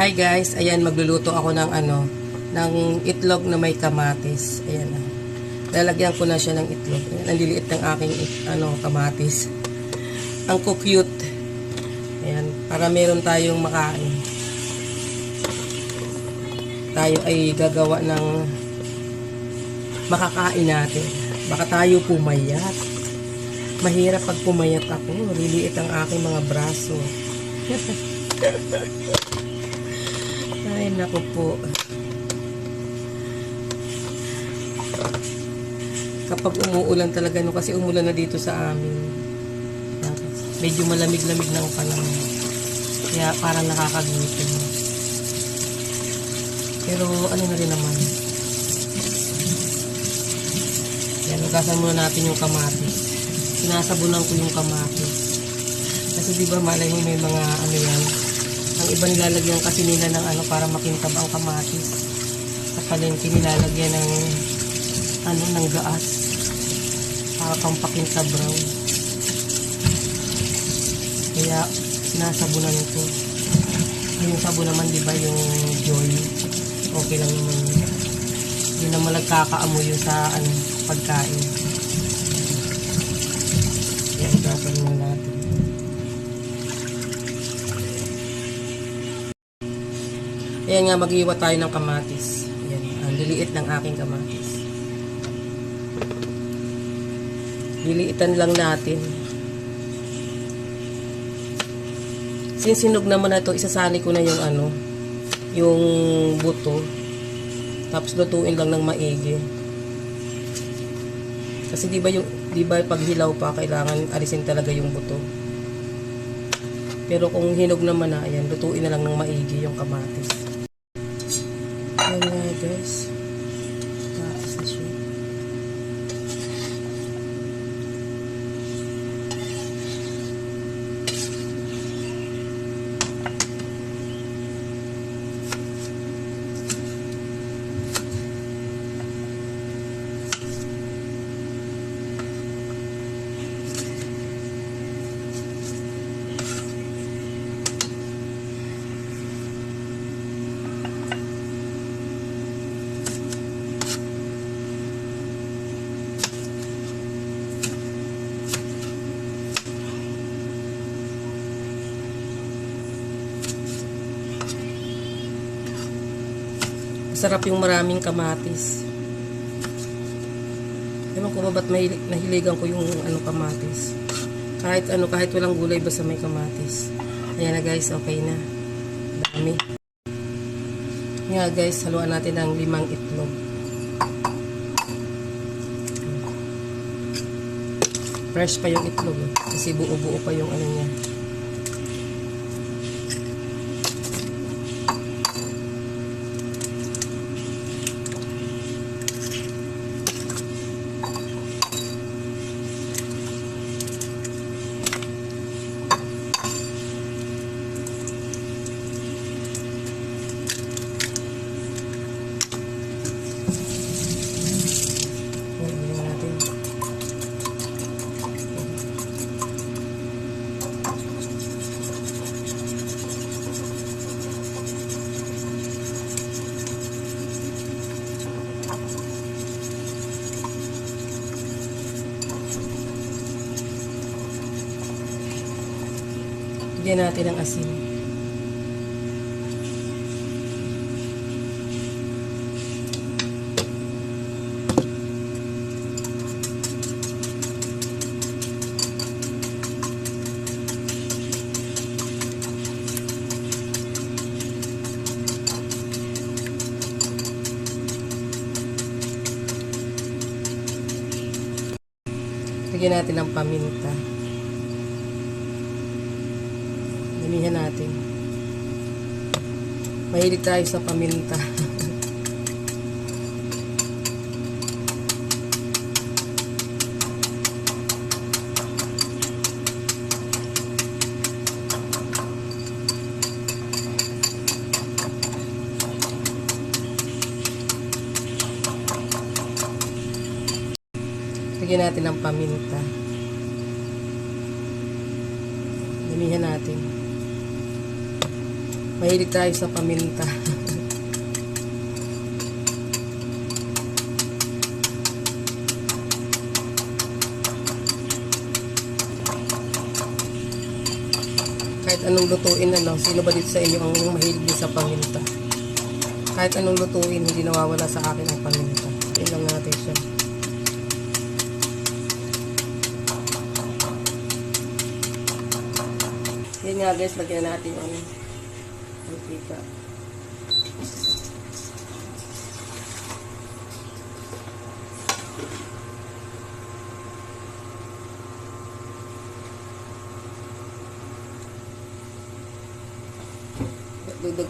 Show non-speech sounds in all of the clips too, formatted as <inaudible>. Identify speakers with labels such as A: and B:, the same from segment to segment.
A: Hi guys, ayan magluluto ako ng ano, ng itlog na may kamatis. Ayan. Lalagyan ko na siya ng itlog. Ayan, ang liliit ng aking it- ano, kamatis. Ang cute. Ayan, para meron tayong makain. Tayo ay gagawa ng makakain natin. Baka tayo pumayat. Mahirap pag pumayat ako. Liliit ang aking mga braso. <laughs> Ay, naku po. Kapag umuulan talaga, no, kasi umulan na dito sa amin. Medyo malamig-lamig na ang panahon. Kaya parang nakakagutom. Pero ano na rin naman. Yan, ugasan muna natin yung kamatis. Sinasabunan ko yung kamatis. Kasi di ba malay mo may mga ano yan. Ang iba nilalagyan kasi nila ng ano para makintab ang kamatis. Sa palengke nilalagyan ng ano ng gaas. Para pang pakintab raw. Kaya sinasabunan ko. Yung sabon naman di ba yung joy. Okay lang naman yun. Naman nagkakaamoy yun sa ano, pagkain. Yan, ugasan muna Ayan nga, mag-iwa tayo ng kamatis. Ayan, ang liliit ng aking kamatis. Liliitan lang natin. Sinsinog naman na ito, isasali ko na yung ano, yung buto. Tapos lutuin lang ng maigi. Kasi di ba yung di ba pag hilaw pa kailangan alisin talaga yung buto. Pero kung hinog naman na, ayan, lutuin na lang ng maigi yung kamatis. Ayan nga guys. Sarap yung maraming kamatis. Ewan ko ba ba't mahili- nahiligan ko yung ano kamatis. Kahit ano, kahit walang gulay basta may kamatis. Ayan na guys, okay na. Dami. Nga guys, haluan natin ng limang itlog. Fresh pa yung itlog eh. Kasi buo-buo pa yung ano niya. Ayan, ayan natin. Lagyan natin ng asin. Lagyan natin ng paminta. Damihan natin. Mahilig tayo sa paminta. Lagyan natin ng paminta. Damihan natin. Mahilig tayo sa paminta. Kahit anong lutuin ano, sino ba dito sa inyo ang mahilig sa paminta? Kahit anong lutuin, hindi nawawala sa akin ang paminta. Tingnan lang natin siya. Yan nga guys, lagyan natin yung ano, mantika. Dudug.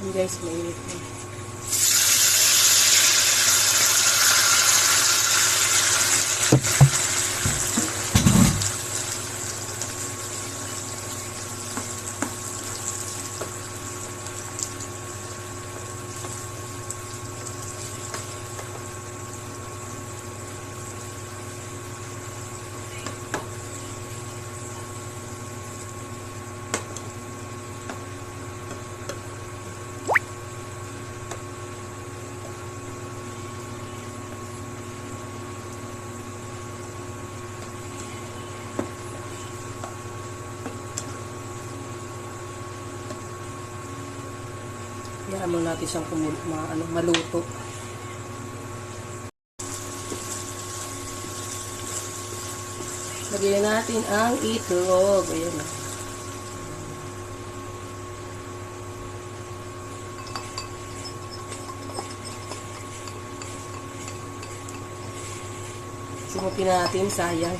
A: Yan guys, mainit. Hayaan mo natin siyang ano, maluto. Lagyan natin ang itlog. Ayan na. Sumupin natin, sayang.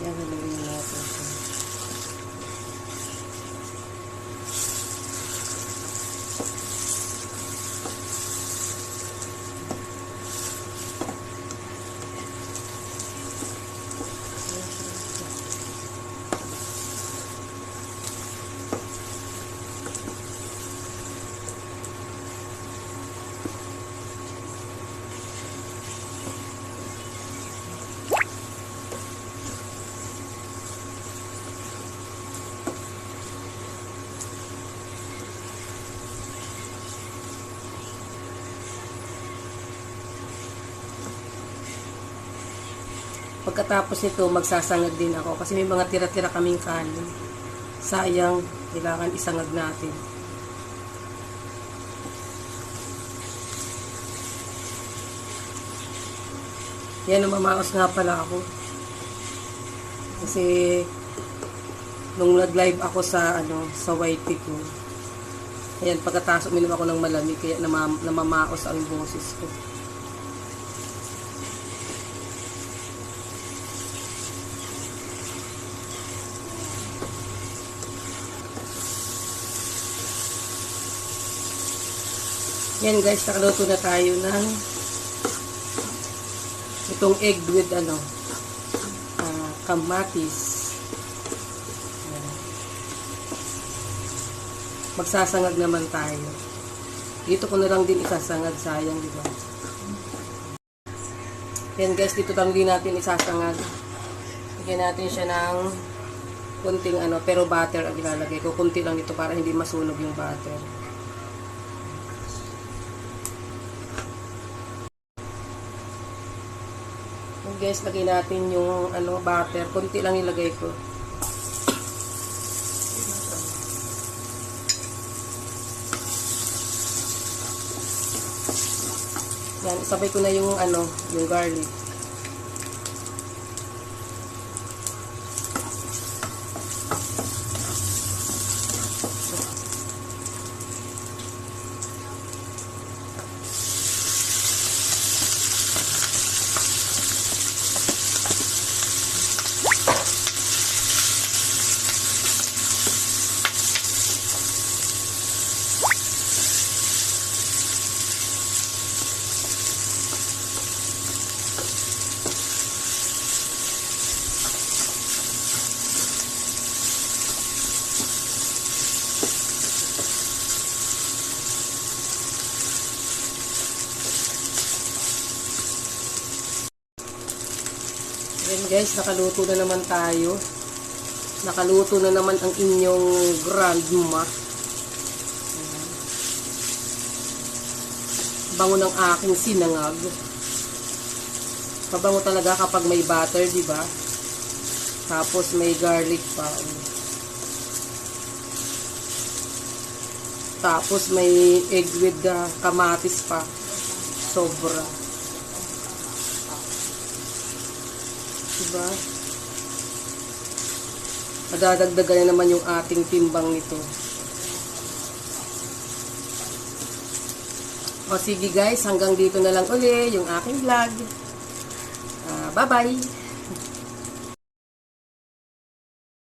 A: Yan, halawin natin siya. Pagkatapos nito, magsasangag din ako kasi may mga tira-tira kaming kanin. Sayang, kailangan isangag natin. Yan, namamaos nga pala ako. Kasi, nung nag-live ako sa, ano, sa YT ko, ayan, pagkatapos uminom ako ng malamig, kaya namam, namamaos ang boses ko. Yan guys, nakaluto na tayo ng itong egg with ano, ah, kamatis. Yan. Magsasangag naman tayo. Dito ko na lang din isasangag, sayang di ba? Yan guys, dito lang din natin isasangag. Lagyan natin siya ng kunting ano, pero butter ang ilalagay ko. Kunti lang dito para hindi masunog yung butter. Guys, lagay natin yung ano, butter. Kunti lang ilagay ko. Yan, sabay ko na yung ano, yung garlic. Guys, nakaluto na naman tayo. Nakaluto na naman ang inyong grandma. Ayan. Bango ng aking sinangag. Mabango talaga kapag may butter, di ba? Tapos may garlic pa. Tapos may egg with kamatis pa. Sobra. Diba? Madadagdagan na naman yung ating timbang nito. O sige guys, hanggang dito na lang uli yung aking vlog. Ah, bye-bye!